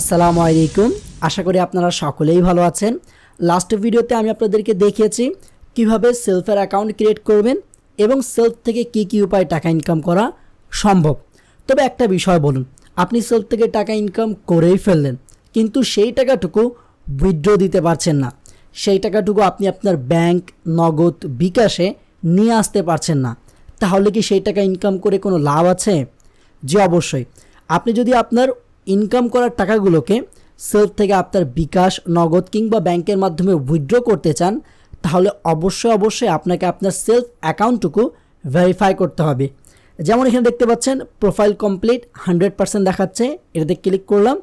আসসালামু আলাইকুম। আশা করি আপনারা সকলেই ভালো আছেন। লাস্ট ভিডিওতে আমি আপনাদেরকে দেখিয়েছি কীভাবে সেলফের অ্যাকাউন্ট ক্রিয়েট করবেন এবং সেলফ থেকে কি কি উপায় টাকা ইনকাম করা সম্ভব। তবে একটা বিষয় বলুন, আপনি সেলফ থেকে টাকা ইনকাম করেই ফেললেন, কিন্তু সেই টাকাটুকু উইথড্র দিতে পারছেন না। সেই টাকাটুকু আপনি আপনার ব্যাংক নগদ বিকাশে নিয়ে আসতে পারছেন না। তাহলে কি সেই টাকা ইনকাম করে কোনো লাভ আছে? জি অবশ্যই। আপনি যদি আপনার ইনকাম করার টাকাগুলোকে সেলফ থেকে আপনার বিকাশ, নগদ কিংবা ব্যাংকের মাধ্যমে উইথড্র করতে চান, তাহলে অবশ্যই অবশ্যই আপনাকে আপনার সেলফ অ্যাকাউন্টটুকু ভেরিফাই করতে হবে। যেমন এখানে দেখতে পাচ্ছেন প্রোফাইল কমপ্লিট হান্ড্রেড পার্সেন্ট দেখাচ্ছে, এটাতে ক্লিক করলাম।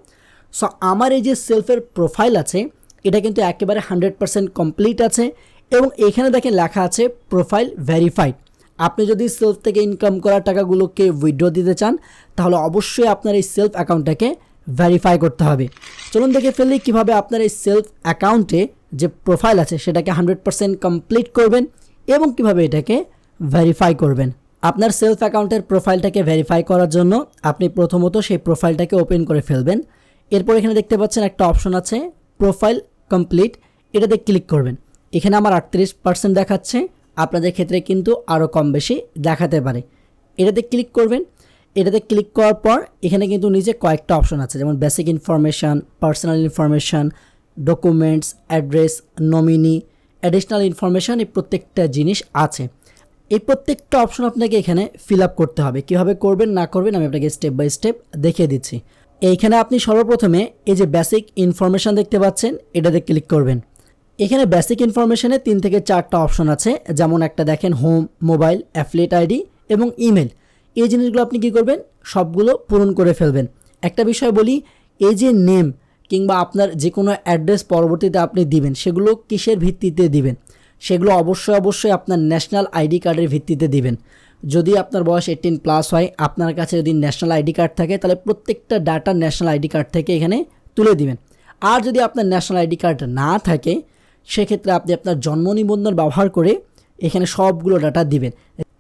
সো আমার এই যে সেলফের প্রোফাইল আছে, এটা কিন্তু একেবারে হান্ড্রেড পার্সেন্ট কমপ্লিট আছে এবং এখানে দেখেন লেখা আছে প্রোফাইল ভেরিফাইড আপনি যদি সেলফ থেকে ইনকাম করা টাকাগুলোকে উইথড্র দিতে চান, তাহলে অবশ্যই আপনার এই সেলফ অ্যাকাউন্টটাকে ভেরিফাই করতে হবে। চলুন দেখে ফেললি কীভাবে আপনার এই সেলফ অ্যাকাউন্টে যে প্রোফাইল আছে, সেটাকে হান্ড্রেড পার্সেন্ট কমপ্লিট করবেন এবং কীভাবে এটাকে ভেরিফাই করবেন। আপনার সেলফ অ্যাকাউন্টের প্রোফাইলটাকে ভেরিফাই করার জন্য আপনি প্রথমত সেই প্রোফাইলটাকে ওপেন করে ফেলবেন। এরপর এখানে দেখতে পাচ্ছেন একটা অপশন আছে প্রোফাইল কমপ্লিট এটাতে ক্লিক করবেন। এখানে আমার আটত্রিশ পার্সেন্ট দেখাচ্ছে। আপনাদের ক্ষেত্রে কিন্তু আরও কম বেশি দেখাতে পারে। এটাতে ক্লিক করবেন। এটাতে ক্লিক করার পর এখানে কিন্তু নিচে কয়েকটা অপশন আছে, যেমন basic information personal information documents address nominee additional information এই প্রত্যেকটা জিনিস আছে। এই প্রত্যেকটা অপশন আপনাকে এখানে ফিল আপ করতে হবে। কীভাবে করবেন, না করবেন, আমি আপনাকে স্টেপ বাই স্টেপ দেখিয়ে দিচ্ছি। এইখানে আপনি সর্বপ্রথমে এই যে বেসিক ইনফরমেশান দেখতে পাচ্ছেন, এটাতে ক্লিক করবেন। এখানে বেসিক ইনফরমেশনে তিন থেকে চারটা অপশন আছে। যেমন একটা দেখেন হোম মোবাইল অ্যাফলেট আইডি এবং ইমেল এই জিনিসগুলো আপনি কি করবেন? সবগুলো পূরণ করে ফেলবেন। একটা বিষয় বলি, এই যে নেম কিংবা আপনার যে কোনো অ্যাড্রেস পরবর্তীতে আপনি দিবেন, সেগুলো কিসের ভিত্তিতে দিবেন? সেগুলো অবশ্যই অবশ্যই আপনার ন্যাশনাল আইডি কার্ডের ভিত্তিতে দিবেন। যদি আপনার বয়স এইটিন প্লাস হয়, আপনার কাছে যদি ন্যাশনাল আইডি কার্ড থাকে, তাহলে প্রত্যেকটা ডাটা ন্যাশনাল আইডি কার্ড থেকে এখানে তুলে দিবেন। আর যদি আপনার ন্যাশনাল আইডি কার্ড না থাকে সেক্ষেত্রে আপনি আপনার জন্ম নিবন্ধন ব্যবহার করে এখানে সবগুলো ডাটা দিবেন।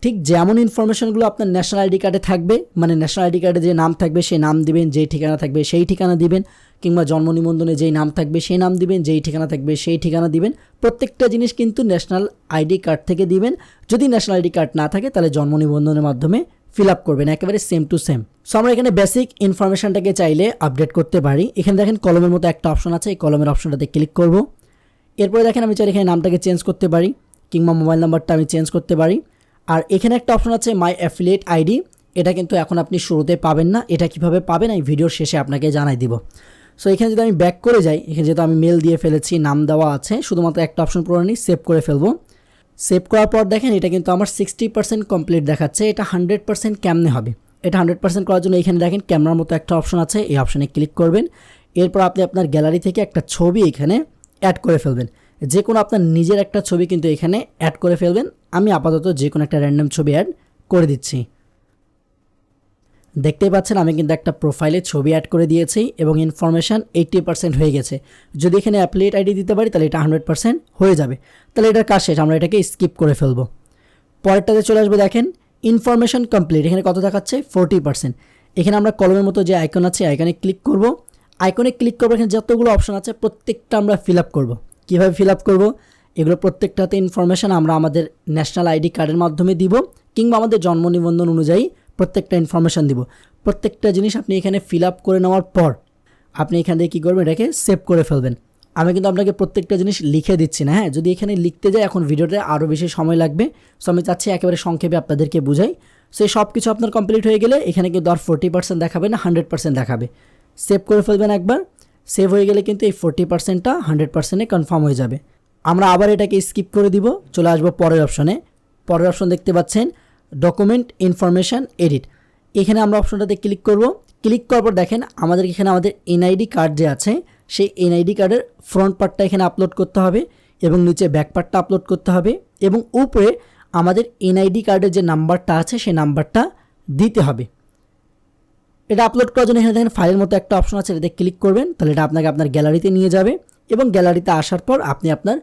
ঠিক যেমন ইনফরমেশনগুলো আপনার ন্যাশনাল আইডি কার্ডে থাকবে মানে ন্যাশনাল আইডি কার্ডে যে নাম থাকবে সেই নাম দিবেন, যেই ঠিকানা থাকবে সেই ঠিকানা দিবেন, কিংবা জন্ম নিবন্ধনে যেই নাম থাকবে সেই নাম দিবেন, যেই ঠিকানা থাকবে সেই ঠিকানা দিবেন। প্রত্যেকটা জিনিস কিন্তু ন্যাশনাল আইডি কার্ড থেকে দিবেন। যদি ন্যাশনাল আইডি কার্ড না থাকে, তাহলে জন্ম নিবন্ধনের মাধ্যমে ফিল আপ করবেন, একেবারে সেম টু সেম সো আমরা এখানে বেসিক ইনফরমেশনটাকে চাইলে আপডেট করতে পারি। এখানে দেখেন কলমের মতো একটা অপশন আছে, এই কলমের অপশনটাতে ক্লিক করব। এরপরে দেখেন আমি চাইলে এখানে নামটাকে চেঞ্জ করতে পারি, কিংবা মোবাইল নাম্বারটা আমি চেঞ্জ করতে পারি। আর এখানে একটা অপশন আছে মাই অ্যাফিলিয়েট আইডি এটা কিন্তু এখন আপনি শুরুতে পাবেন না। এটা কীভাবে পাবেন আমি ভিডিওর শেষে আপনাকে জানাই দিব। সো এখানে যদি আমি ব্যাক করে যাই, এখানে যেহেতু আমি মেল দিয়ে ফেলেছি, নাম দেওয়া আছে, শুধুমাত্র একটা অপশন পুরো নিই সেভ করে ফেলব। সেভ করার পর দেখেন, এটা কিন্তু আমার সিক্সটি পার্সেন্ট কমপ্লিট দেখাচ্ছে। এটা হান্ড্রেড পার্সেন্ট কেমনে হবে? এটা হান্ড্রেড পার্সেন্ট করার জন্য এখানে দেখেন ক্যামেরার মতো একটা অপশন আছে। এই অপশনে ক্লিক করবেন। এরপর আপনি আপনার গ্যালারি থেকে একটা ছবি এখানে অ্যাড করে ফেলবেন। যে কোনো আপনার নিজের একটা ছবি কিন্তু এখানে অ্যাড করে ফেলবেন। আমি আপাতত যে কোনো একটা র্যান্ডম ছবি অ্যাড করে দিচ্ছি। দেখতেই পাচ্ছেন আমি কিন্তু একটা প্রোফাইলে ছবি অ্যাড করে দিয়েছি এবং ইনফরমেশান এইট্টি পার্সেন্ট হয়ে গেছে। যদি এখানে অ্যাপ্লিয়েট আইডি দিতে পারি তাহলে এটা হান্ড্রেড পার্সেন্ট হয়ে যাবে। তাহলে এটার কাজ শেষ, আমরা এটাকে স্কিপ করে ফেলব। পরেরটাতে চলে আসবে, দেখেন ইনফরমেশান কমপ্লিট এখানে কত দেখাচ্ছে? ফোরটি পার্সেন্ট এখানে আমরা কলমের মতো যে আইকন আছে আইকনে ক্লিক করব। আইকনে ক্লিক করব এখানে যতগুলো অপশন আছে, প্রত্যেকটা আমরা ফিল আপ করব। কীভাবে ফিল আপ করব? এগুলো প্রত্যেকটাতে ইনফরমেশান আমরা আমাদের ন্যাশনাল আইডি কার্ডের মাধ্যমে দিব, কিংবা আমাদের জন্ম নিবন্ধন অনুযায়ী প্রত্যেকটা ইনফরমেশান দিব। প্রত্যেকটা জিনিস আপনি এখানে ফিল আপ করে নেওয়ার পর, আপনি এখান থেকে কী করবেন? এটাকে সেভ করে ফেলবেন। আমি কিন্তু আপনাকে প্রত্যেকটা জিনিস লিখে দিচ্ছি না হ্যাঁ? যদি এখানে লিখতে যাই, এখন ভিডিওতে আরও বেশি সময় লাগবে। সো আমি চাচ্ছি একেবারে সংক্ষেপে আপনাদেরকে বুঝাই। সো এই সব কিছু আপনার কমপ্লিট হয়ে গেলে এখানে কিন্তু আর ফোর্টি পার্সেন্ট দেখাবে না হান্ড্রেড পার্সেন্ট দেখাবে। সেভ করে ফেলবেন একবার। সেভ হয়ে গেলে কিন্তু এই ফোর্টি পার্সেন্টটা হান্ড্রেড পার্সেন্টে কনফার্ম হয়ে যাবে। আমরা আবার এটাকে স্কিপ করে দিব। চলে আসব পরের অপশনে পরের অপশন দেখতে পাচ্ছেন ডকুমেন্ট ইনফরমেশান এডিট এখানে আমরা অপশনটাতে ক্লিক করব। ক্লিক করার পর দেখেন, আমাদের এখানে আমাদের এনআইডি কার্ড যে আছে, সেই এনআইডি কার্ডের ফ্রন্ট পার্টটা এখানে আপলোড করতে হবে এবং নিচে ব্যাক পার্টটা আপলোড করতে হবে এবং উপরে আমাদের এনআইডি কার্ডের যে নাম্বারটা আছে, সেই নাম্বারটা দিতে হবে। এটা আপলোড করার জন্য এখানে দেখেন ফাইলের মতো একটা অপশন আছে, এটাতে ক্লিক করবেন, তাহলে এটা আপনাকে আপনার গ্যালারিতে নিয়ে যাবে এবং গ্যালারিতে আসার পর আপনি আপনার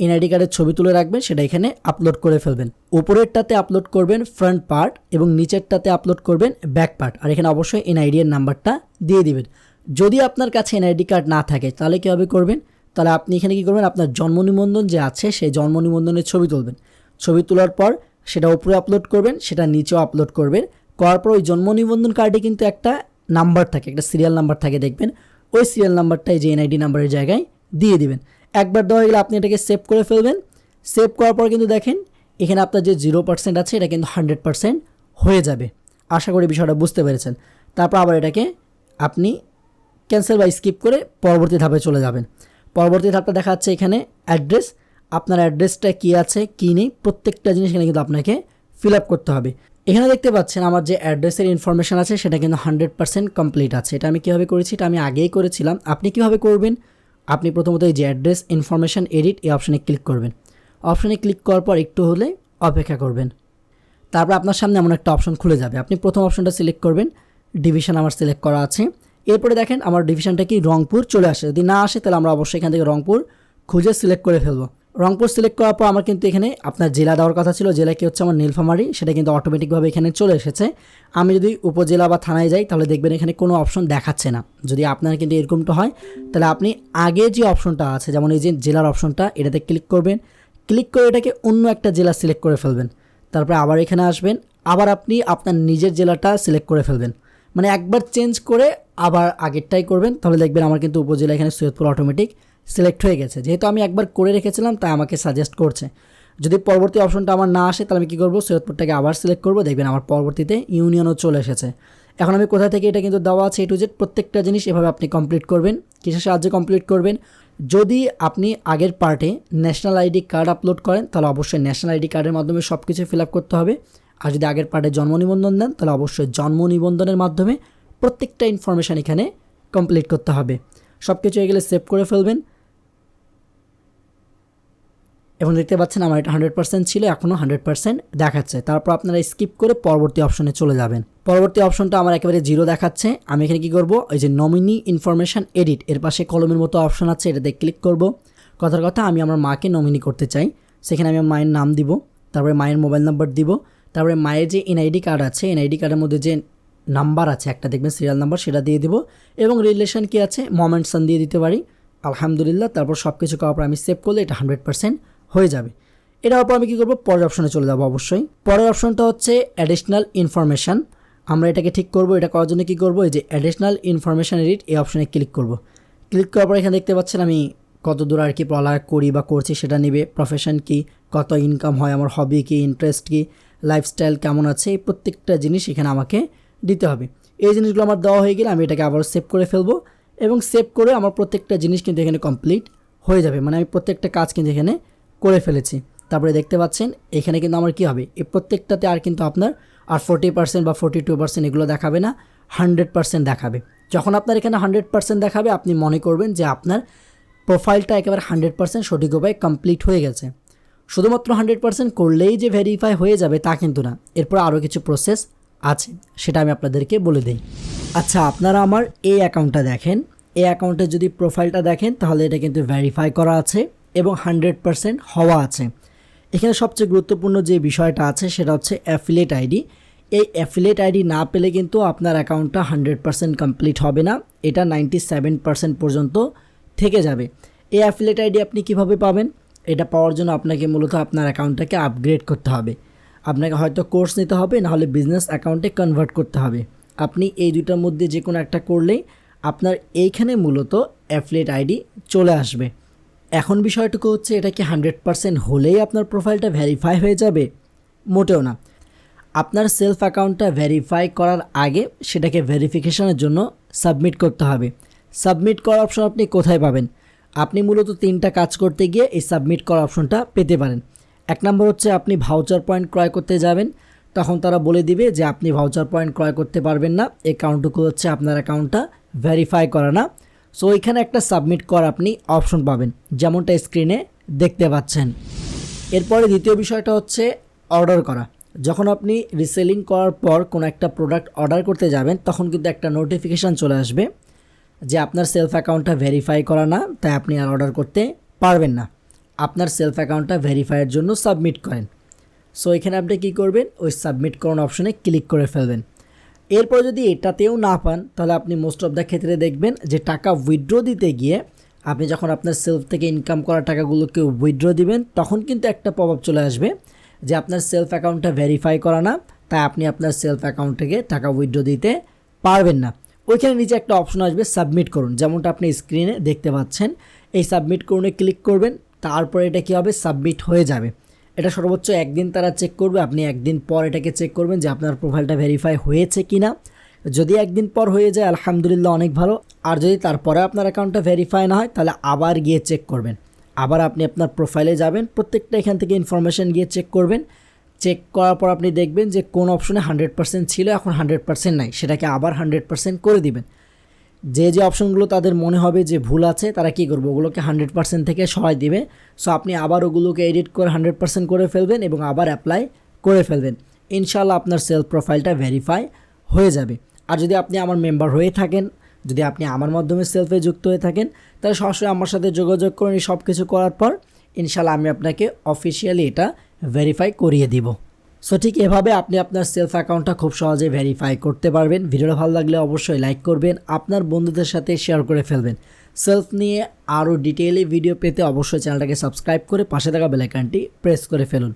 এনআইডি কার্ডের ছবি তুলে রাখবেন, সেটা এখানে আপলোড করে ফেলবেন। উপরেরটাতে আপলোড করবেন ফ্রন্ট পার্ট এবং নিচেরটাতে আপলোড করবেন ব্যাক পার্ট আর এখানে অবশ্যই এনআইডি এর নাম্বারটা দিয়ে দিবেন। যদি আপনার কাছে এনআইডি কার্ড না থাকে, তাহলে কীভাবে করবেন? তাহলে আপনি এখানে কী করবেন? আপনার জন্ম নিবন্ধন যে আছে, সেই জন্ম নিবন্ধনের ছবি তুলবেন। ছবি তোলার পর সেটা উপরে আপলোড করবেন, সেটা নিচেও আপলোড করবেন। করার পর ওই জন্ম নিবন্ধন কার্ডে কিন্তু একটা নাম্বার থাকে, একটা সিরিয়াল নাম্বার থাকে দেখবেন। ওই সিরিয়াল নাম্বারটাই যে এনআইডি নাম্বারের জায়গায় দিয়ে দিবেন। একবার দেওয়া গেলে আপনি এটাকে সেভ করে ফেলবেন। সেভ করার পর কিন্তু দেখেন, এখানে আপনার যে জিরো পার্সেন্ট আছে, এটা কিন্তু হান্ড্রেড পার্সেন্ট হয়ে যাবে। আশা করি বিষয়টা বুঝতে পেরেছেন। তারপর আবার এটাকে আপনি ক্যান্সেল বা স্কিপ করে পরবর্তী ধাপে চলে যাবেন। পরবর্তী ধাপটা দেখা যাচ্ছে এখানে অ্যাড্রেস আপনার অ্যাড্রেসটা কী আছে, কী নেই, প্রত্যেকটা জিনিস এখানে কিন্তু আপনাকে ফিল আপ করতে হবে। এখানে দেখতে পাচ্ছেন আমার যে অ্যাড্রেসের ইনফরমেশান আছে, সেটা কিন্তু হান্ড্রেড পার্সেন্ট কমপ্লিট আছে। এটা আমি কীভাবে করেছি, এটা আমি আগেই করেছিলাম। আপনি কীভাবে করবেন? আপনি প্রথমত এই যে অ্যাড্রেস ইনফরমেশান এডিট এই অপশানে ক্লিক করবেন। অপশানে ক্লিক করার পর একটু হলে অপেক্ষা করবেন। তারপর আপনার সামনে এমন একটা অপশন খুলে যাবে। আপনি প্রথম অপশনটা সিলেক্ট করবেন। ডিভিশন আমার সিলেক্ট করা আছে। এরপরে দেখেন, আমার ডিভিশনটা কি রংপুর চলে আসে। যদি না আসে, তাহলে আমরা অবশ্যই এখান থেকে রংপুর খুঁজে সিলেক্ট করে ফেলব। রংপুর সিলেক্ট করার পর আমার কিন্তু এখানে আপনার জেলা দেওয়ার কথা ছিল। জেলা কি হচ্ছে? আমার নীলফামারি, সেটা কিন্তু অটোমেটিকভাবে এখানে চলে এসেছে। আমি যদি উপজেলা বা থানায় যাই, তাহলে দেখবেন এখানে কোনো অপশন দেখাচ্ছে না। যদি আপনার কিন্তু এরকমটা হয়, তাহলে আপনি আগে যে অপশনটা আছে, যেমন এই যে জেলার অপশনটা এটাতে ক্লিক করবেন। ক্লিক করে এটাকে অন্য একটা জেলা সিলেক্ট করে ফেলবেন। তারপরে আবার এখানে আসবেন। আবার আপনি আপনার নিজের জেলাটা সিলেক্ট করে ফেলবেন। মানে একবার চেঞ্জ করে আবার আগেরটাই করবেন। তাহলে দেখবেন আমার কিন্তু উপজেলা এখানে সৈয়দপুর অটোমেটিক সিলেক্ট হয়ে গেছে। যেহেতু আমি একবার করে রেখেছিলাম, তাই আমাকে সাজেস্ট করছে। যদি পরবর্তী অপশনটা আমার না আসে, তাহলে আমি কী করব? সৈয়দপুরটাকে আবার সিলেক্ট করব। দেখবেন আমার পরবর্তীতে ইউনিয়নও চলে এসেছে। এখন আমি কোথা থেকে এটা কিন্তু দেওয়া আছে এ টু জেড প্রত্যেকটা জিনিস এভাবে আপনি কমপ্লিট করবেন। কিসের সাহায্যে কমপ্লিট করবেন? যদি আপনি আগের পার্টে ন্যাশনাল আইডি কার্ড আপলোড করেন, তাহলে অবশ্যই ন্যাশনাল আইডি কার্ডের মাধ্যমে সব কিছু ফিল আপ করতে হবে। আর যদি আগের পার্টে জন্ম নিবন্ধন দেন, তাহলে অবশ্যই জন্ম নিবন্ধনের মাধ্যমে প্রত্যেকটা ইনফরমেশান এখানে কমপ্লিট করতে হবে। সব কিছু এগুলো সেভ করে ফেলবেন। এবং দেখতে পাচ্ছেন আমার এটা হান্ড্রেড পার্সেন্ট ছিল এখনও হান্ড্রেড পার্সেন্ট দেখাচ্ছে। তারপর আপনারা স্কিপ করে পরবর্তী অপশনে চলে যাবেন। পরবর্তী অপশনটা আমার একেবারে জিরো দেখাচ্ছে। আমি এখানে কি করব? ওই যে নমিনি ইনফরমেশান এডিট এর পাশে কলমের মতো অপশন আছে, এটাতে ক্লিক করব। কথার কথা, আমি আমার মাকে নমিনি করতে চাই। সেখানে আমি মায়ের নাম দিব, তারপরে মায়ের মোবাইল নাম্বার দিব, তারপরে মায়ের যে এনআইডি কার্ড আছে এনআইডি কার্ডের মধ্যে যে নাম্বার আছে, একটা দেখবেন সিরিয়াল নাম্বার সেটা দিয়ে দিব। এবং রিলেশন কি আছে? মোমেন্টসন দিয়ে দিতে পারি। আলহামদুলিল্লাহ, তারপর সব কিছু করার পর আমি সেভ করলে এটা হান্ড্রেড পার্সেন্ট হয়ে যাবে। এটার পর আমি কী করব? পরের অপশনে চলে যাব অবশ্যই। পরের অপশনটা হচ্ছে অ্যাডিশনাল ইনফরমেশান আমরা এটাকে ঠিক করব, এটা করার জন্য কী করব? এই যে অ্যাডিশনাল ইনফরমেশান এডিট এই অপশনে ক্লিক করব। ক্লিক করার পর এখানে দেখতে পাচ্ছেন আমি কত দূর আর কি পড়ালেখা করি বা করছি সেটা নেবে। প্রফেশন কি? কত ইনকাম হয়? আমার হবি কি? ইন্টারেস্ট কি? লাইফস্টাইল কেমন আছে? এই প্রত্যেকটা জিনিস এখানে আমাকে দিতে হবে। এই জিনিসগুলো আমার দেওয়া হয়ে গেলে আমি এটাকে আবার সেভ করে ফেলব এবং সেভ করে আমার প্রত্যেকটা জিনিস কিন্তু এখানে কমপ্লিট হয়ে যাবে। মানে আমি প্রত্যেকটা কাজ কিন্তু এখানে ফেলেছি। তারপরে দেখতে পাচ্ছেন, এখানে কিন্তু আমার কী হবে? এই প্রত্যেকটাতে আর কিন্তু আপনার আর ফোর্টি পার্সেন্ট বা ফোর্টি টু পার্সেন্ট এগুলো দেখাবে না হান্ড্রেড পার্সেন্ট দেখাবে। যখন আপনার এখানে হান্ড্রেড পার্সেন্ট দেখাবে, আপনি মনে করবেন যে আপনার প্রোফাইলটা একেবারে হান্ড্রেড পার্সেন্ট সঠিক উপায়ে কমপ্লিট হয়ে গেছে। শুধুমাত্র হান্ড্রেড পার্সেন্ট করলেই যে ভেরিফাই হয়ে যাবে তা কিন্তু না। এরপর আরও কিছু প্রসেস আছে, সেটা আমি আপনাদেরকে বলে দিই। আচ্ছা আপনারা আমার এই অ্যাকাউন্টটা দেখেন। এই অ্যাকাউন্টে যদি প্রোফাইলটা দেখেন, তাহলে এটা কিন্তু ভেরিফাই করা আছে। এবং হান্ড্রেড পার্সেন্ট হওয়া আছে। এখানে সবচেয়ে গুরুত্বপূর্ণ যে বিষয়টা আছে সেটা হচ্ছে অ্যাফিলেট আইডি। এই অ্যাফিলেট আইডি না পেলে কিন্তু আপনার অ্যাকাউন্টটা হান্ড্রেড পার্সেন্ট কমপ্লিট হবে না। এটা নাইনটি সেভেন পার্সেন্ট পর্যন্ত থেকে যাবে। এই অ্যাফিলেট আইডি আপনি কীভাবে পাবেন? এটা পাওয়ার জন্য আপনাকে মূলত আপনার অ্যাকাউন্টটাকে আপগ্রেড করতে হবে। আপনাকে হয়তো কোর্স নিতে হবে নাহলে বিজনেস অ্যাকাউন্টে কনভার্ট করতে হবে। আপনি এই দুইটার মধ্যে যে কোনো একটা করলেই আপনার এইখানে মূলত অ্যাফিলেট আইডি চলে আসবে। এখন বিষয়টুকু হচ্ছে এটা কি হান্ড্রেড পার্সেন্ট হলেই আপনার প্রোফাইলটা ভেরিফাই হয়ে যাবে? মোটেও না। আপনার সেলফ অ্যাকাউন্টটা ভেরিফাই করার আগে সেটাকে ভেরিফিকেশনের জন্য সাবমিট করতে হবে। সাবমিট করার অপশন আপনি কোথায় পাবেন? আপনি মূলত তিনটা কাজ করতে গিয়ে এই সাবমিট করার অপশনটা পেতে পারেন। এক নম্বর হচ্ছে আপনি ভাউচার পয়েন্ট ক্রয় করতে যাবেন। তখন তারা বলে দিবে যে আপনি ভাউচার পয়েন্ট ক্রয় করতে পারবেন না। অ্যাকাউন্টটুকু হচ্ছে আপনার অ্যাকাউন্টটা ভেরিফাই করা না। সো এখানে একটা সাবমিট কর আপনি অপশন পাবেন। যেমনটা স্ক্রিনে দেখতে পাচ্ছেন। এরপরে দ্বিতীয় বিষয়টা হচ্ছে অর্ডার করা। যখন আপনি রিসেলিং করার পর কোনো একটা প্রোডাক্ট অর্ডার করতে যাবেন, তখন কিন্তু একটা নোটিফিকেশান চলে আসবে যে আপনার সেলফ অ্যাকাউন্টটা ভেরিফাই করা না, তাই আপনি আর অর্ডার করতে পারবেন না। আপনার সেলফ অ্যাকাউন্টটা ভেরিফাইয়ের জন্য সাবমিট করেন। সো এখানে আপনি কী করবেন? ওই সাবমিট করার অপশনে ক্লিক করে ফেলবেন। এরপর যদি এটাতেও না পান, তাহলে আপনি মোস্ট অফ দ্য ক্ষেত্রে দেখবেন যে টাকা উইথড্র দিতে গিয়ে আপনি যখন আপনার সেলফ থেকে ইনকাম করা টাকাগুলোকে উইথড্র দিবেন, তখন কিন্তু একটা প্রভাব চলে আসবে যে আপনার সেলফ অ্যাকাউন্টটা ভেরিফাই করা না, তাই আপনি আপনার সেলফ অ্যাকাউন্ট থেকে টাকা উইথড্র দিতে পারবেন না। ওইখানে নিচে একটা অপশন আসবে সাবমিট করুন। যেমনটা আপনি স্ক্রিনে দেখতে পাচ্ছেন, এই সাবমিট করুনে ক্লিক করবেন, তারপরে এটা কী হবে? সাবমিট হয়ে যাবে। এটা সর্বোচ্চ একদিন তারা চেক করবে। আপনি একদিন পর এটাকে চেক করবেন যে আপনার প্রোফাইলটা ভেরিফাই হয়েছে কি না যদি একদিন পর হয়ে যায়, আলহামদুলিল্লাহ অনেক ভালো। আর যদি তারপরে আপনার অ্যাকাউন্টটা ভেরিফাই না হয়, তাহলে আবার গিয়ে চেক করবেন। আবার আপনি আপনার প্রোফাইলে যাবেন, প্রত্যেকটা এখান থেকে ইনফরমেশান গিয়ে চেক করবেন। চেক করার পর আপনি দেখবেন যে কোন অপশনে হান্ড্রেড পার্সেন্ট ছিল, এখন হান্ড্রেড পার্সেন্ট নাই। সেটাকে আবার হান্ড্রেড পার্সেন্ট করে দিবেন। যে যে অপশনগুলো তাদের মনে হবে যে ভুল আছে, তারা কী করবে? ওগুলোকে হান্ড্রেড পার্সেন্ট থেকে সরাই দিবে। সো আপনি আবার ওগুলোকে এডিট করে হান্ড্রেড পার্সেন্ট করে ফেলবেন এবং আবার অ্যাপ্লাই করে ফেলবেন। ইনশাল্লাহ আপনার সেলফ প্রোফাইলটা ভেরিফাই হয়ে যাবে। আর যদি আপনি আমার মেম্বার হয়ে থাকেন, যদি আপনি আমার মাধ্যমে সেলফে যুক্ত হয়ে থাকেন, তাহলে সরাসরি আমার সাথে যোগাযোগ করেন সব কিছু করার পর ইনশাল্লাহ আমি আপনাকে অফিসিয়ালি এটা ভেরিফাই করিয়ে দিব। সো ঠিক এভাবে আপনি আপনার সেলফ অ্যাকাউন্টটা খুব সহজে ভেরিফাই করতে পারবেন। ভিডিওটা ভালো লাগলে অবশ্যই লাইক করবেন, আপনার বন্ধুদের সাথে শেয়ার করে ফেলবেন। সেলফ নিয়ে আরও ডিটেইলি ভিডিও পেতে অবশ্যই চ্যানেলটাকে সাবস্ক্রাইব করে পাশে থাকা বেলাইকানটি প্রেস করে ফেলুন।